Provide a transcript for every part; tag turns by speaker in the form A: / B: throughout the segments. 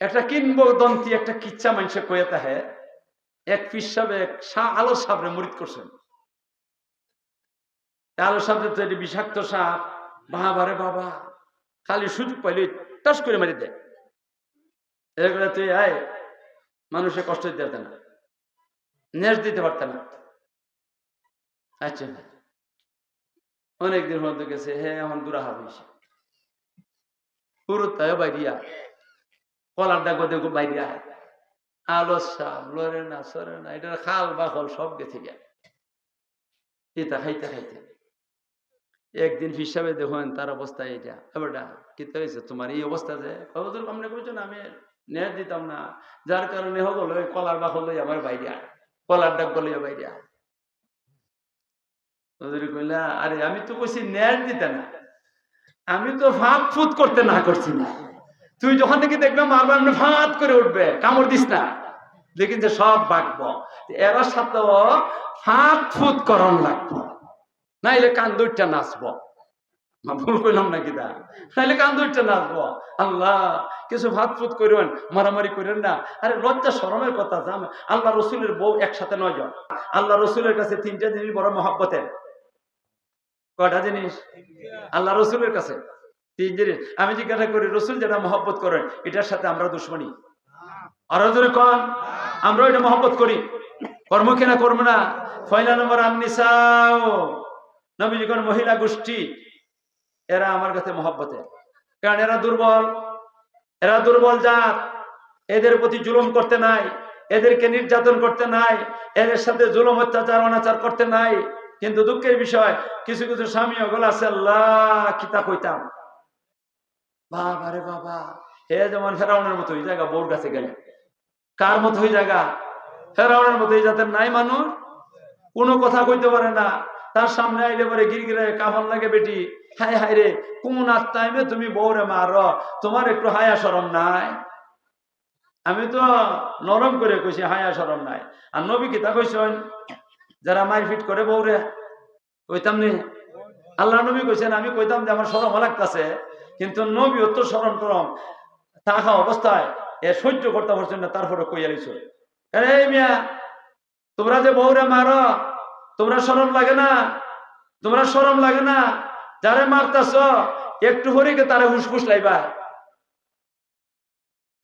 A: একটা কিংবদন্তি একটা কিচ্ছা মানুষে কয়ে তাহে, এক পীর সাহেব, এক শাহ আলো সাবরে মরিত করছেন। আলো সাবরে তো এটি বিষাক্ত সাপ বাবারে বাবা, খালি সুযোগ পাইলে টাস করে মারি দেয়। এগুলো তুই আয়, মানুষে কষ্ট দিতে পারত না, নেশ দিতে পারত না। আচ্ছা অনেকদিন মধ্যে গেছে হে এখন দুরাহা হয়েছে পুরো তাই বাইরিয়া। কলার ডাক দেখো বাইরিয়া আলো লড়ে না, সরে না এটা খাল বাখল সব গেছে এটা খাইতে খাইতে। একদিন হিসাবে দেখুন তার অবস্থা এটা এবারটা কি হয়েছে তোমার এই অবস্থা যে? কতদূর কামনে করছ না? আমি নেট দিতাম না। যার কারণে হোক ওই কলার বাখল লই আমার বাইরে কলার ডাক বলে বাইরে কইলা, আরে, আমি তো কইছি নেট দিতে না। আমি তো ফাঁক ফুত করতে না করছি না। তুই যখন থেকে দেখবে মারবে এমনি ফাঁত করে উঠবে, কামড় দিস না। দেখিন যে সব বাঁকবো। এরা সাথেও ফাঁক ফুত করণ লাগবো। নাইলে কান দুইটা নাচবো। ভুল করলাম নাকি নাইলে কান দুইটা নাচবো। আল্লাহ, কিছু ভাত ফুত করেন মারামারি করেন না। আরে লজ্জা শরমের কথা, জান। আল্লাহ রসুলের বউ একসাথে নয় জন। আল্লাহ রসুলের কাছে তিনটা জিনিস বড় মহাব্বতের। কয়টা জিনিস? আল্লাহ রসুলের কাছে। তিন জিনিস আমি জিজ্ঞাসা করি রসুল যেটা মহব্বত করেন এটার সাথে আমরা দুশ্মনী? আরও জোরে কন আমরা এটা মহব্বত করি। কর্ম কেনা করব না? ফয়লা নম্বর আননিসাও নবী যখন মহিলা গোষ্ঠী এরা আমার কাছে মহব্বতে কারণ এরা দুর্বল এরা দুর্বল জাত। এদের প্রতি জুলুম করতে নাই এদেরকে নির্যাতন করতে নাই এদের সাথে জুলুম অত্যাচার অনাচার করতে নাই। কিন্তু দুঃখের বিষয় কিছু কিছু স্বামী ওগুলো আছে আল্লাহ কিতা কইতাম? বাবা রে বাবা। হে যেমন ফেরাউনের মতো ওই জায়গা বউর কাছে গেলে। কার মতো ওই জায়গা? ফেরাউনের মতো এই জাতের নাই মানুষ। কোনো কথা কইতে পারে না। তার সামনে আইলে পরে গিরগিরে কাফন লাগে বেটি। হাই হাই রে, কোন টাইমে তুমি বউরে মার? তোমার একটু হায়া সরম নাই? আমি তো নরম করে কইছি হায়া সরম নাই। আর নবী কিতা কইছেন? যারা মারপিট করে বউরে, কইতাম নি? আল্লাহ নবী কইছেন, আমি কইতাম যে আমার সরম লাগতাছে। কিন্তু নবী তো সরম টরম থাকা অবস্থায় এ সহ্য করতে পারছেন না, তারপরে কইয়া লিছ এই মিয়া, তোমরা যে বউরে মারো, তোমরা সরম লাগে না, তোমরা সরম লাগে না, যারে মারতাছ, একটু হরিকে তারে হুসফুস লাইবা।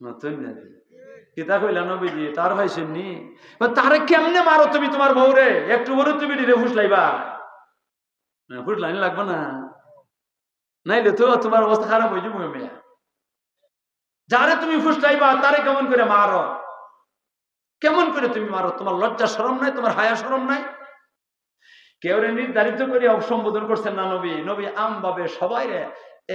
A: নতুন নাকি কিতা কইলা নবীজি, তার ভাই শুননি তারে কেমনে মারো তুমি তোমার বউরে? একটু হরে তুমি হুস লাইবা। হুস লাইন লাগবে না। নাইলে তো তোমার অবস্থা খারাপ হয়ে যাব মেয়া যারে তুমি ফুস লাইবা তারে কেমন করে মারো? কেমন করে তুমি মারো? তোমার লজ্জা সরম নাই, তোমার হায়া সরম নাই? কেউ নির্ধারিত করে অবসম্বোধন করছেন না নবী। নবী আম ভাবে সবাই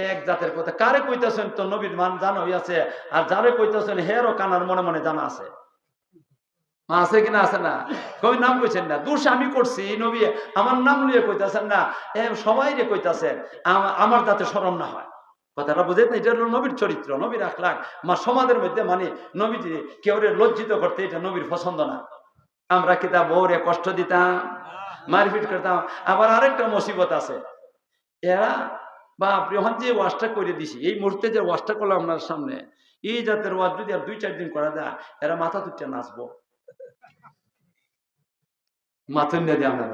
A: এক জাতের কথা। কারে কইতেছেন? তো নবীর মান জানো হইয়াছে। আর যারে কইতেছেন, হেরও কানার মনে মনে জানা আছে। আছে কিনা আছে না? কই নাম কইছেন না। দোষ আমি করছি, নবী আমার নাম লিয়ে কইতাছেন না সবাই রে কইতাছেন আমার যাতে শরম না হয়। কথাটা বুঝেন না, এটা হলো নবীর চরিত্র, নবীর আখলাখ। মা, সমাজের মধ্যে মানে নবীজি কেউ লজ্জিত করতে এটা নবীর পছন্দ না। আমরা কিতা বউরে কষ্ট দিতাম, মারপিট করতাম, আবার আরেকটা মুসিবত আছে। এরা বা হন যে ওয়াশটা করে দিছি। এই মুহূর্তে যে ওয়াশটা করলাম আপনার সামনে, এই জাতের ওয়াশ যদি আর দুই চার দিন করা যায়, এরা মাথা তুলতে নাচবো। মাথা নিয়ে দিয়ে আমরা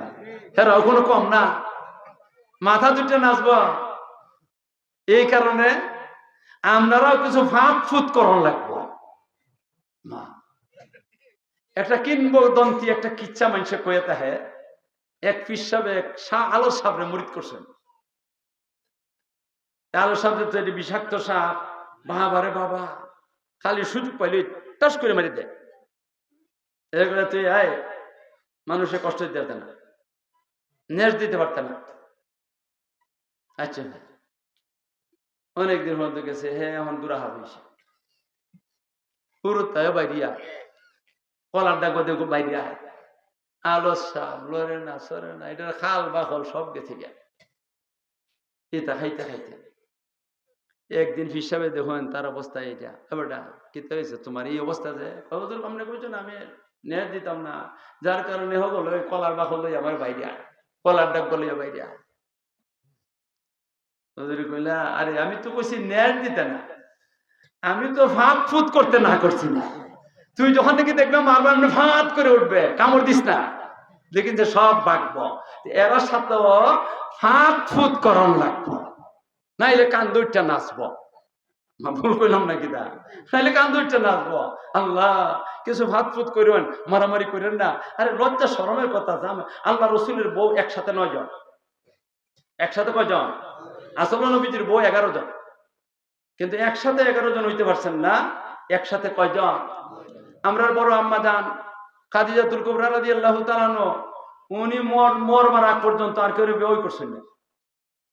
A: এরা কোনো কম না। মাথা দুটো নাচবো। এই কারণে আপনারাও কিছু ফাঁক ফুত করণ লাগবো। একটা কিংবদন্তি একটা কিচ্ছা মানুষে কয়ে তাহে এক পীর সাহেব এক আলো সাবরে মরিত করছেন। আলো সাবরে তো এটি বিষাক্ত সাপ। বাবারে বাবা। খালি সুযোগ পাইলে টাস করে মারি দেয়। তুই আয়। মানুষে কষ্ট দিতে পারত না। নেশ দিতে পারত না। আচ্ছা। অনেকদিন মধ্যে গেছে হে এখন দুরাহা হয়েছে পুরো তাই বাইরিয়া, কলার ডাক দেখো বাইরিয়া। আলো সাপ লড়ে না, সরে না এটা খাল বাখল সব গেছে গিয়া এটা খাইতে খাইতে। একদিন হিসাবে দেখুন, তার অবস্থা এটা এবারটা কি হয়েছে তোমার এই অবস্থা যে কামনে করছ না, আমি নেট দিতাম না। যার কারণে হোক ওই কলার বাখল লই আমার বাইরে আয়। কলার ডাক লইয়া বাইরে আয়। কইলা, আরে, আমি তো কইছি নেট দিতে না। আমি তো ফাঁক ফুত করতে না করছি না। তুই যখন থেকে দেখবে মারবার এমনি ফাঁত করে উঠবে, কামড় দিস না। দেখিন যে সব বাঁকবো এরা সাথে ফাঁক ফুত করন লাগবো। নাইলে কান দুইটা নাচবো। ভুল করলাম নাকি দা নাইলে কান দুইটা নাচবো আল্লাহ, কিছু ভাত ফুত করেন মারামারি করেন না। আরে, লজ্জা শরমের কথা আছে আল্লাহ রসুলের বউ একসাথে নয় জন। একসাথে কয়জন আসল নবীজির বউ এগারো জন। কিন্তু একসাথে এগারো জন হইতে পারছেন না, একসাথে কয়জন আমরা বড় আম্মা যান খাদিজা তুলকুবরা রাদি আল্লাহ তালানো উনি মর মর মারা পর্যন্ত আর কেউ বিয়ে করছেন না।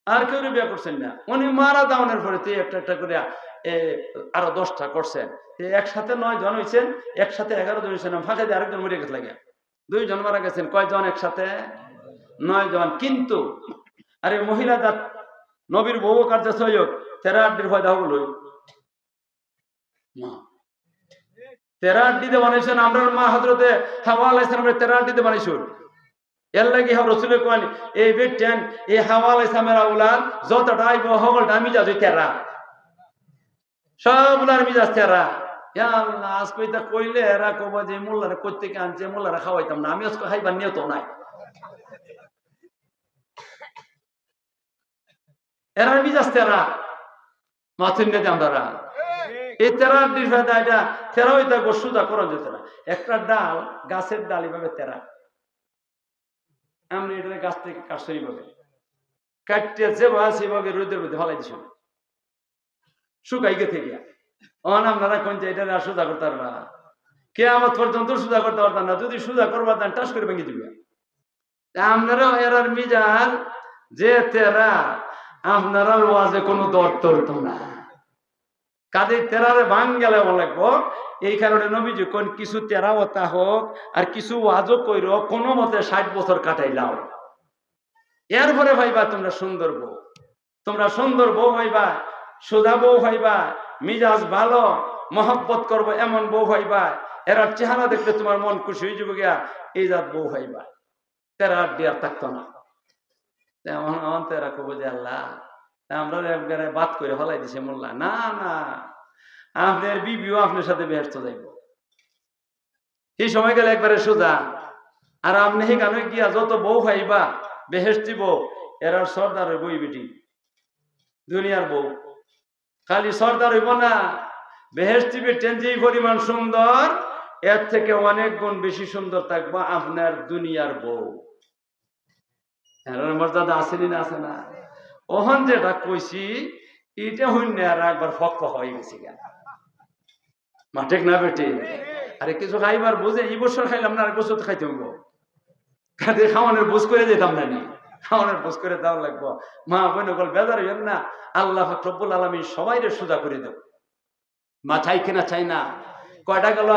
A: আর কেউ বিয়ে করছেন না। উনি মারা দাউনের পরে তুই একটা একটা করে আরও দশটা করছেন। একসাথে নয় জন হয়েছেন একসাথে এগারো জন হয়েছেন ফাঁকা দিয়ে আরেকজন মরে গেছে লাগে দুইজন মারা গেছেন, কয়জন একসাথে? নয় জন। কিন্তু, আরে মহিলা জাত, নবীর বউ কার্য সহযোগ তেরা আড্ডির হলো তেরা আড্ডিতে আমরা মা হাওয়া আলাইসালামের তেরা আড্ডিতে এর লাগি হাও রসুলের কোয়ান এই বেটেন, এই হাওয়া আলাইসালামের আউলাদ যতটা আইব হগলটা আমি যাচ্ছি তেরা। সব উলার মিজাজ তেরা আজ কইতা কইলে এরা কব যে মোল্লারে কই থেকে আনছে, মোল্লারে খাওয়াইতাম না। আমি আজকে খাইবার নিয়ত নাই। এরা মিজাজ তেরা মাথুন নেতে আমরা এই তেরা ডিফাদা এটা তেরা হইতা গোসুদা করা যেত না একটা ডাল, গাছের ডাল এভাবে তেরা। আমি এটা গাছ থেকে কাটছো এইভাবে। কাটতে যেভাবে আছে এভাবে রোদের মধ্যে ফলাই দিছ। শুকাই গে থেকে অন আপনারা কোন যে আর সোজা করতে পারবা কে আমার পর্যন্ত সোজা করতে পারতাম না। যদি সোজা করবা তান টাস করে ভেঙে দিবে। আপনারাও এরার মিজাজ যে তেরা আপনারা ওয়াজে কোনো দর তরত না। কাজে তেরারে ভাঙ গেলে লাগবো। এই কারণে নবীজি কোন কিছু তেরাওতা হোক আর কিছু ওয়াজও কইর, কোনো মতে ষাট বছর কাটাই কাটাইলাও এরপরে ভাইবা তোমরা সুন্দর বউ। তোমরা সুন্দর বউ হইবা সোজা বউ হইবা, মিজাজ ভালো, মহব্বত করব এমন বউ হইবা। এরা চেহারা দেখলে তোমার মন খুশি হয়ে যাবে গিয়া, এই জাত বউ হইবা। তেরা আর দেয়ার থাকতো না। তেমন আমার তেরা কব যে আল্লাহ আমরা একবারে বাদ করে ফলাই দিছে মোল্লা। না না, আপনার বিবিও আপনার সাথে ব্যস্ত যাইব। এই সময় গেলে একবারে সোজা। আর আপনি সেখানে গিয়া যত বউ খাইবা বেহেস্তি বউ এরার সর্দার এই বেটি। দুনিয়ার বউ। খালি সর্দার হইব না। বেহেস্তি বেটেন যেই পরিমাণ সুন্দর, এর থেকে অনেক গুণ বেশি সুন্দর থাকব আপনার দুনিয়ার বউ। মর্যাদা আসেনি না আছে না? ওহন যেটা কইছি এটা হইন আর একবার ফক হয়ে গেছে কেন মাঠে না বেটে আরে কিছু খাইবার বুঝে, এই বছর খাইলাম না, আর বছর খাইতে হইব। খাওয়ানোর বুঝ করে যেতাম না নি। খাওয়ানোর বোঝ করে দেওয়া লাগবো। মা বোন বল বেজার না। আল্লাহ রব্বুল আলমী সবাই রে সোজা করে দেব। মাথায় কিনা চাই না। কয়টা গেল?